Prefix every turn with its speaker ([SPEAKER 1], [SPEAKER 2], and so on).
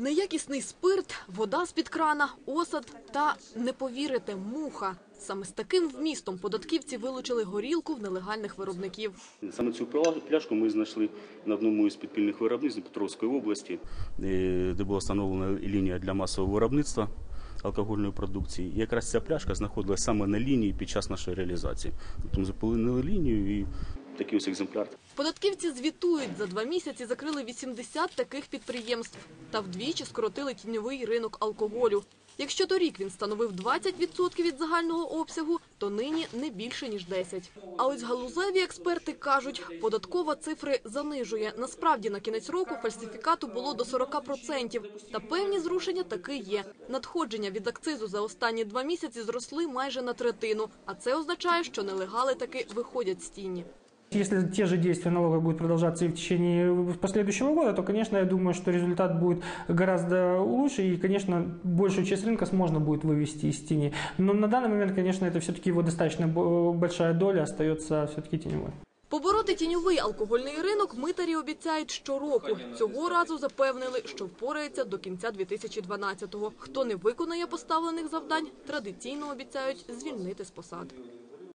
[SPEAKER 1] Неякісний спирт, вода з-під крана, осад та, не повірите, муха. Саме з таким вмістом податківці вилучили горілку в нелегальних виробників.
[SPEAKER 2] Саме цю пляшку ми знайшли на одному із підпільних виробництв Петровської області, е, де була встановлена лінія для масового виробництва алкогольної продукції. І якраз ця пляшка знаходилася саме на лінії під час нашої реалізації. Тобто ми заполонили лінію і такий ось екземпляр.
[SPEAKER 1] Податківці звітують, за два місяці закрили 80 таких підприємств та вдвічі скоротили тіньовий ринок алкоголю. Якщо торік він становив 20% від загального обсягу, то нині не більше ніж 10. А ось галузеві експерти кажуть, податкова цифри занижує. Насправді на кінець року фальсифікату було до 40%. Та певні зрушення таки є. Надходження від акцизу за останні два місяці зросли майже на третину. А це означає, що нелегали таки виходять з тіні.
[SPEAKER 3] Если те же действия налога будут продолжаться и в течение последующего года, то, конечно, я думаю, что результат будет гораздо лучше, и, конечно, большую часть рынка можно будет вывести из тени. Но на данный момент, конечно, это все-таки его достаточно бо- большая доля остается все-таки теневой.
[SPEAKER 1] Побороти тіньовий алкогольний ринок митарі обіцяють щороку. Цього разу запевнили, що впорається до кінця 2012-го. Хто не виконає поставлених завдань, традиційно обіцяють звільнити з посад.